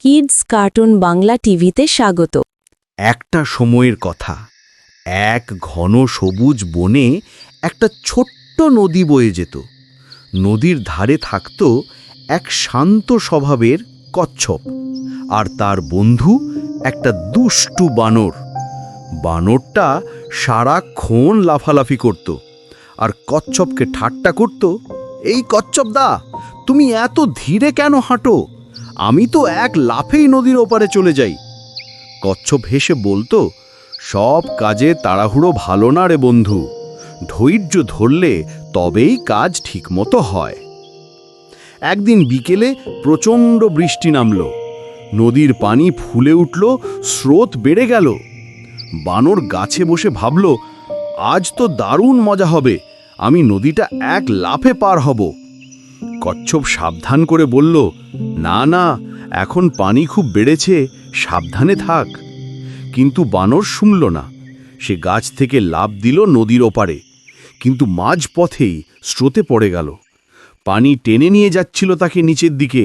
Kids cartoon Bangla টিভিতে স্বাগত। একটা সময়ের কথা। এক ঘন সবুজ বনে একটা ছোট্ট নদী বয়ে যেত। নদীর ধারে থাকত এক শান্ত স্বভাবের কচ্ছপ। আর তার বন্ধু একটা দুষ্টু বানর। বানরটা সারাক্ষণ লাফালাফি করত। আর কচ্ছপকে ঠাট্টা করত, এই কচ্ছপ দা, তুমি এত ধীরে কেন হাঁটো? আমি তো এক লাফেই নদীর ওপারে চলে যাই। কচ্ছপ হেসে বলতো, সব কাজে তাড়াহুড়ো ভালো না রে বন্ধু। ধৈর্য ধরলে তবেই কাজ ঠিকমতো হয়। একদিন বিকেলে প্রচণ্ড বৃষ্টি নামল। নদীর পানি ফুলে উঠল, স্রোত বেড়ে গেল। বানর গাছে বসে ভাবল, আজ তো দারুণ মজা হবে। আমি নদীটা এক লাফে পার হব। কচ্ছপ সাবধান করে বলল, না না, এখন পানি খুব বেড়েছে, সাবধানে থাক। কিন্তু বানর শুনল না। সে গাছ থেকে লাভ দিল নদীর ওপারে, কিন্তু মাঝ পথেই স্রোতে পড়ে গেল। পানি টেনে নিয়ে যাচ্ছিল তাকে নিচের দিকে।